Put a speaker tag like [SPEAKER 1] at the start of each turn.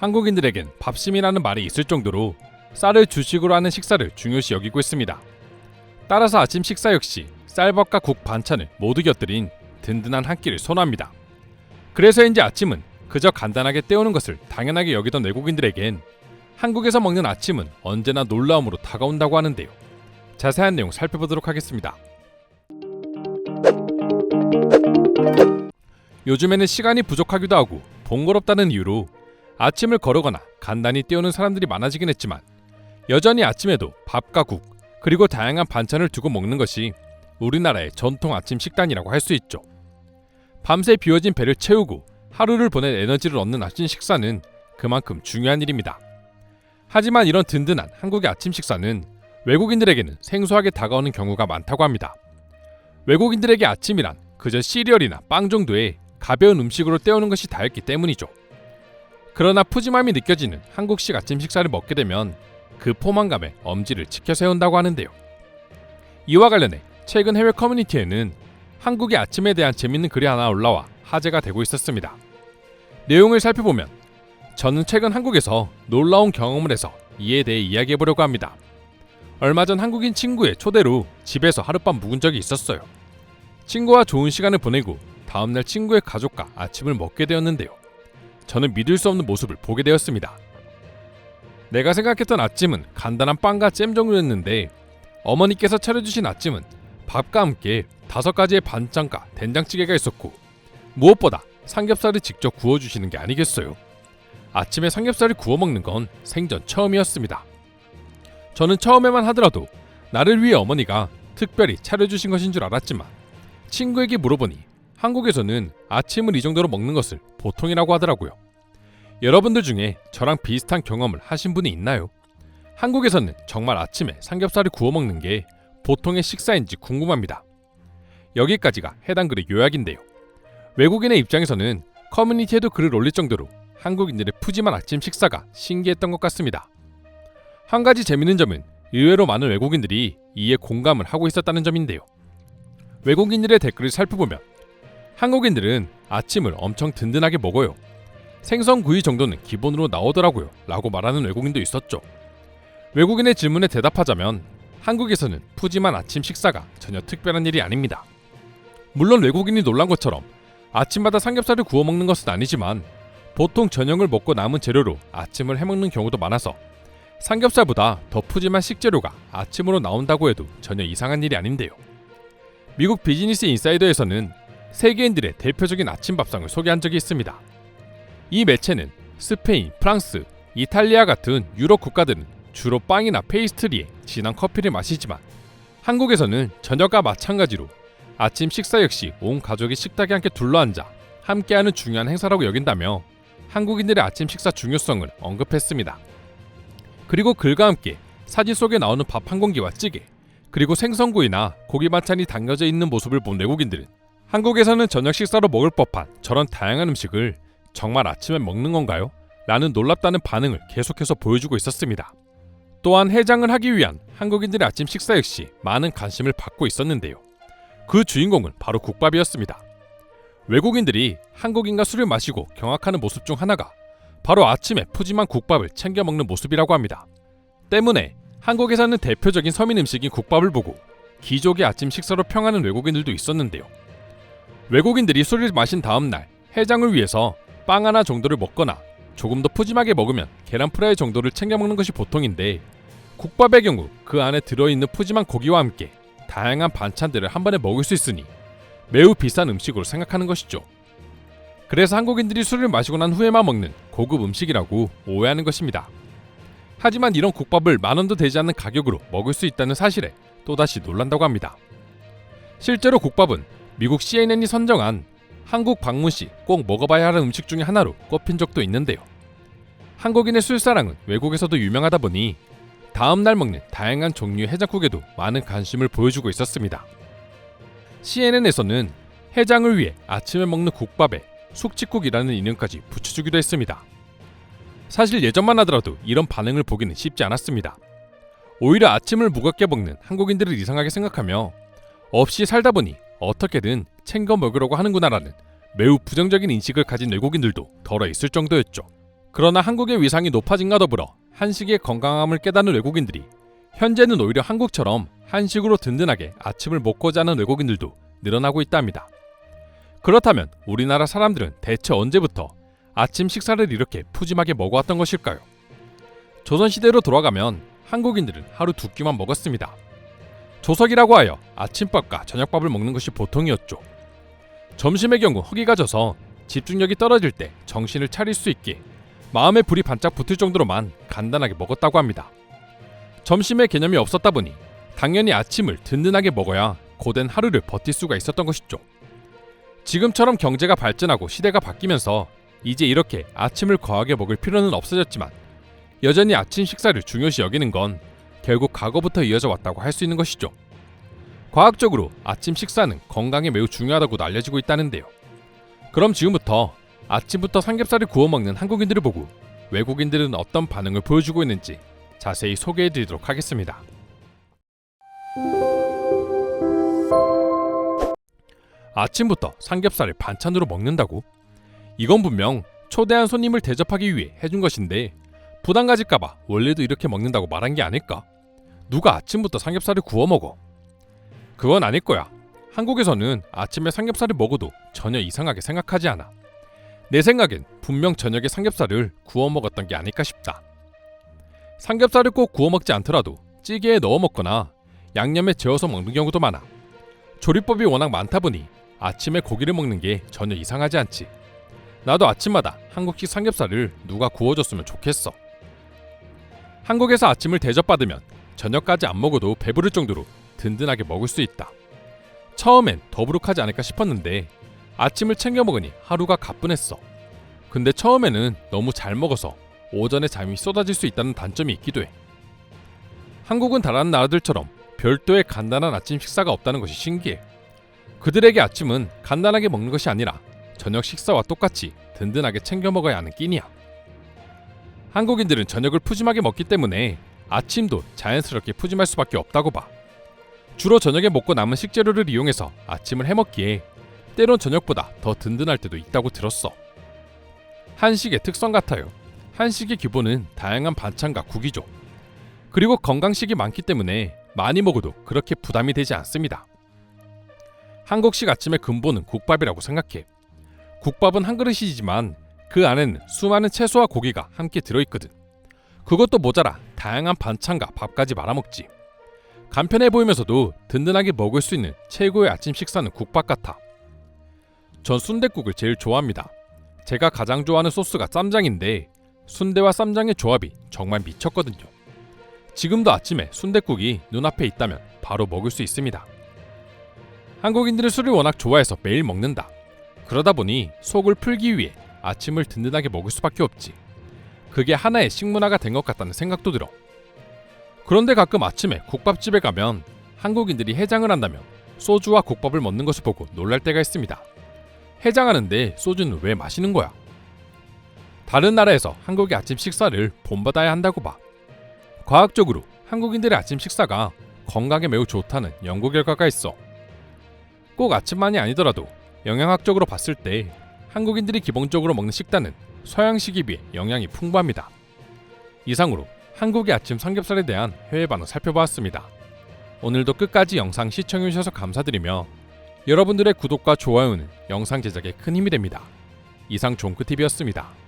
[SPEAKER 1] 한국인들에겐 밥심이라는 말이 있을 정도로 쌀을 주식으로 하는 식사를 중요시 여기고 있습니다. 따라서 아침 식사 역시 쌀밥과 국 반찬을 모두 곁들인 든든한 한 끼를 선호합니다. 그래서인지 아침은 그저 간단하게 때우는 것을 당연하게 여기던 외국인들에겐 한국에서 먹는 아침은 언제나 놀라움으로 다가온다고 하는데요. 자세한 내용 살펴보도록 하겠습니다. 요즘에는 시간이 부족하기도 하고 번거롭다는 이유로 아침을 거르거나 간단히 때우는 사람들이 많아지긴 했지만 여전히 아침에도 밥과 국 그리고 다양한 반찬을 두고 먹는 것이 우리나라의 전통 아침 식단이라고 할 수 있죠. 밤새 비워진 배를 채우고 하루를 보낼 에너지를 얻는 아침 식사는 그만큼 중요한 일입니다. 하지만 이런 든든한 한국의 아침 식사는 외국인들에게는 생소하게 다가오는 경우가 많다고 합니다. 외국인들에게 아침이란 그저 시리얼이나 빵 정도의 가벼운 음식으로 때우는 것이 다였기 때문이죠. 그러나 푸짐함이 느껴지는 한국식 아침 식사를 먹게 되면 그 포만감에 엄지를 치켜 세운다고 하는데요. 이와 관련해 최근 해외 커뮤니티에는 한국의 아침에 대한 재밌는 글이 하나 올라와 화제가 되고 있었습니다. 내용을 살펴보면 저는 최근 한국에서 놀라운 경험을 해서 이에 대해 이야기해 보려고 합니다. 얼마 전 한국인 친구의 초대로 집에서 하룻밤 묵은 적이 있었어요. 친구와 좋은 시간을 보내고 다음날 친구의 가족과 아침을 먹게 되었는데요. 저는 믿을 수 없는 모습을 보게 되었습니다. 내가 생각했던 아침은 간단한 빵과 잼 정도였는데 어머니께서 차려주신 아침은 밥과 함께 다섯 가지의 반찬과 된장찌개가 있었고 무엇보다 삼겹살을 직접 구워주시는 게 아니겠어요. 아침에 삼겹살을 구워 먹는 건 생전 처음이었습니다. 저는 처음에만 하더라도 나를 위해 어머니가 특별히 차려주신 것인 줄 알았지만 친구에게 물어보니 한국에서는 아침을 이 정도로 먹는 것을 보통이라고 하더라고요. 여러분들 중에 저랑 비슷한 경험을 하신 분이 있나요? 한국에서는 정말 아침에 삼겹살을 구워 먹는 게 보통의 식사인지 궁금합니다. 여기까지가 해당 글의 요약인데요. 외국인의 입장에서는 커뮤니티에도 글을 올릴 정도로 한국인들의 푸짐한 아침 식사가 신기했던 것 같습니다. 한 가지 재밌는 점은 의외로 많은 외국인들이 이에 공감을 하고 있었다는 점인데요. 외국인들의 댓글을 살펴보면 한국인들은 아침을 엄청 든든하게 먹어요. 생선 구이 정도는 기본으로 나오더라고요. 라고 말하는 외국인도 있었죠. 외국인의 질문에 대답하자면 한국에서는 푸짐한 아침 식사가 전혀 특별한 일이 아닙니다. 물론 외국인이 놀란 것처럼 아침마다 삼겹살을 구워 먹는 것은 아니지만 보통 저녁을 먹고 남은 재료로 아침을 해먹는 경우도 많아서 삼겹살보다 더 푸짐한 식재료가 아침으로 나온다고 해도 전혀 이상한 일이 아닌데요. 미국 비즈니스 인사이더에서는 세계인들의 대표적인 아침 밥상을 소개한 적이 있습니다. 이 매체는 스페인, 프랑스, 이탈리아 같은 유럽 국가들은 주로 빵이나 페이스트리에 진한 커피를 마시지만 한국에서는 저녁과 마찬가지로 아침 식사 역시 온 가족이 식탁에 함께 둘러앉아 함께하는 중요한 행사라고 여긴다며 한국인들의 아침 식사 중요성을 언급했습니다. 그리고 글과 함께 사진 속에 나오는 밥 한 공기와 찌개, 그리고 생선구이나 고기 반찬이 담겨져 있는 모습을 본 외국인들은 한국에서는 저녁 식사로 먹을 법한 저런 다양한 음식을 정말 아침에 먹는 건가요? 라는 놀랍다는 반응을 계속해서 보여주고 있었습니다. 또한 해장을 하기 위한 한국인들의 아침 식사 역시 많은 관심을 받고 있었는데요. 그 주인공은 바로 국밥이었습니다. 외국인들이 한국인과 술을 마시고 경악하는 모습 중 하나가 바로 아침에 푸짐한 국밥을 챙겨 먹는 모습이라고 합니다. 때문에 한국에서는 대표적인 서민 음식인 국밥을 보고 기족의 아침 식사로 평하는 외국인들도 있었는데요. 외국인들이 술을 마신 다음 날 해장을 위해서 빵 하나 정도를 먹거나 조금 더 푸짐하게 먹으면 계란 프라이 정도를 챙겨 먹는 것이 보통인데 국밥의 경우 그 안에 들어있는 푸짐한 고기와 함께 다양한 반찬들을 한 번에 먹을 수 있으니 매우 비싼 음식으로 생각하는 것이죠. 그래서 한국인들이 술을 마시고 난 후에만 먹는 고급 음식이라고 오해하는 것입니다. 하지만 이런 국밥을 만 원도 되지 않는 가격으로 먹을 수 있다는 사실에 또다시 놀란다고 합니다. 실제로 국밥은 미국 CNN이 선정한 한국 방문 시 꼭 먹어봐야 하는 음식 중에 하나로 꼽힌 적도 있는데요. 한국인의 술사랑은 외국에서도 유명하다 보니 다음 날 먹는 다양한 종류의 해장국에도 많은 관심을 보여주고 있었습니다. CNN에서는 해장을 위해 아침에 먹는 국밥에 숙직국이라는 이름까지 붙여주기도 했습니다. 사실 예전만 하더라도 이런 반응을 보기는 쉽지 않았습니다. 오히려 아침을 무겁게 먹는 한국인들을 이상하게 생각하며 없이 살다 보니 어떻게든 챙겨 먹으려고 하는구나라는 매우 부정적인 인식을 가진 외국인들도 덜어 있을 정도였죠. 그러나 한국의 위상이 높아진과 더불어 한식의 건강함을 깨닫는 외국인들이 현재는 오히려 한국처럼 한식으로 든든하게 아침을 먹고자 하는 외국인들도 늘어나고 있다 합니다. 그렇다면 우리나라 사람들은 대체 언제부터 아침 식사를 이렇게 푸짐하게 먹어왔던 것일까요? 조선시대로 돌아가면 한국인들은 하루 두 끼만 먹었습니다. 조석이라고 하여 아침밥과 저녁밥을 먹는 것이 보통이었죠. 점심의 경우 허기가 져서 집중력이 떨어질 때 정신을 차릴 수 있게 마음에 불이 반짝 붙을 정도로만 간단하게 먹었다고 합니다. 점심의 개념이 없었다 보니 당연히 아침을 든든하게 먹어야 고된 하루를 버틸 수가 있었던 것이죠. 지금처럼 경제가 발전하고 시대가 바뀌면서 이제 이렇게 아침을 거하게 먹을 필요는 없어졌지만 여전히 아침 식사를 중요시 여기는 건 결국 과거부터 이어져 왔다고 할 수 있는 것이죠. 과학적으로 아침 식사는 건강에 매우 중요하다고도 알려지고 있다는데요. 그럼 지금부터 아침부터 삼겹살을 구워 먹는 한국인들을 보고 외국인들은 어떤 반응을 보여주고 있는지 자세히 소개해 드리도록 하겠습니다. 아침부터 삼겹살을 반찬으로 먹는다고? 이건 분명 초대한 손님을 대접하기 위해 해준 것인데 부담 가질까봐 원래도 이렇게 먹는다고 말한 게 아닐까? 누가 아침부터 삼겹살을 구워 먹어? 그건 아닐 거야. 한국에서는 아침에 삼겹살을 먹어도 전혀 이상하게 생각하지 않아. 내 생각엔 분명 저녁에 삼겹살을 구워 먹었던 게 아닐까 싶다. 삼겹살을 꼭 구워 먹지 않더라도 찌개에 넣어 먹거나 양념에 재워서 먹는 경우도 많아. 조리법이 워낙 많다 보니 아침에 고기를 먹는 게 전혀 이상하지 않지. 나도 아침마다 한국식 삼겹살을 누가 구워줬으면 좋겠어. 한국에서 아침을 대접받으면 저녁까지 안 먹어도 배부를 정도로 든든하게 먹을 수 있다. 처음엔 더부룩하지 않을까 싶었는데 아침을 챙겨 먹으니 하루가 가뿐했어. 근데 처음에는 너무 잘 먹어서 오전에 잠이 쏟아질 수 있다는 단점이 있기도 해. 한국은 다른 나라들처럼 별도의 간단한 아침 식사가 없다는 것이 신기해. 그들에게 아침은 간단하게 먹는 것이 아니라 저녁 식사와 똑같이 든든하게 챙겨 먹어야 하는 끼니야. 한국인들은 저녁을 푸짐하게 먹기 때문에 아침도 자연스럽게 푸짐할 수밖에 없다고 봐. 주로 저녁에 먹고 남은 식재료를 이용해서 아침을 해먹기에 때론 저녁보다 더 든든할 때도 있다고 들었어. 한식의 특성 같아요. 한식의 기본은 다양한 반찬과 국이죠. 그리고 건강식이 많기 때문에 많이 먹어도 그렇게 부담이 되지 않습니다. 한국식 아침의 근본은 국밥이라고 생각해. 국밥은 한 그릇이지만 그 안에는 수많은 채소와 고기가 함께 들어있거든. 그것도 모자라 다양한 반찬과 밥까지 말아먹지. 간편해 보이면서도 든든하게 먹을 수 있는 최고의 아침 식사는 국밥 같아. 전 순댓국을 제일 좋아합니다. 제가 가장 좋아하는 소스가 쌈장인데 순대와 쌈장의 조합이 정말 미쳤거든요. 지금도 아침에 순댓국이 눈앞에 있다면 바로 먹을 수 있습니다. 한국인들은 술을 워낙 좋아해서 매일 먹는다. 그러다 보니 속을 풀기 위해 아침을 든든하게 먹을 수밖에 없지. 그게 하나의 식문화가 된 것 같다는 생각도 들어. 그런데 가끔 아침에 국밥집에 가면 한국인들이 해장을 한다면 소주와 국밥을 먹는 것을 보고 놀랄 때가 있습니다. 해장하는데 소주는 왜 마시는 거야? 다른 나라에서 한국의 아침 식사를 본받아야 한다고 봐. 과학적으로 한국인들의 아침 식사가 건강에 매우 좋다는 연구 결과가 있어. 꼭 아침만이 아니더라도 영양학적으로 봤을 때 한국인들이 기본적으로 먹는 식단은 서양식에 비해 영양이 풍부합니다. 이상으로 한국의 아침 삼겹살에 대한 해외 반응 살펴보았습니다. 오늘도 끝까지 영상 시청해주셔서 감사드리며 여러분들의 구독과 좋아요는 영상 제작에 큰 힘이 됩니다. 이상 종크TV였습니다.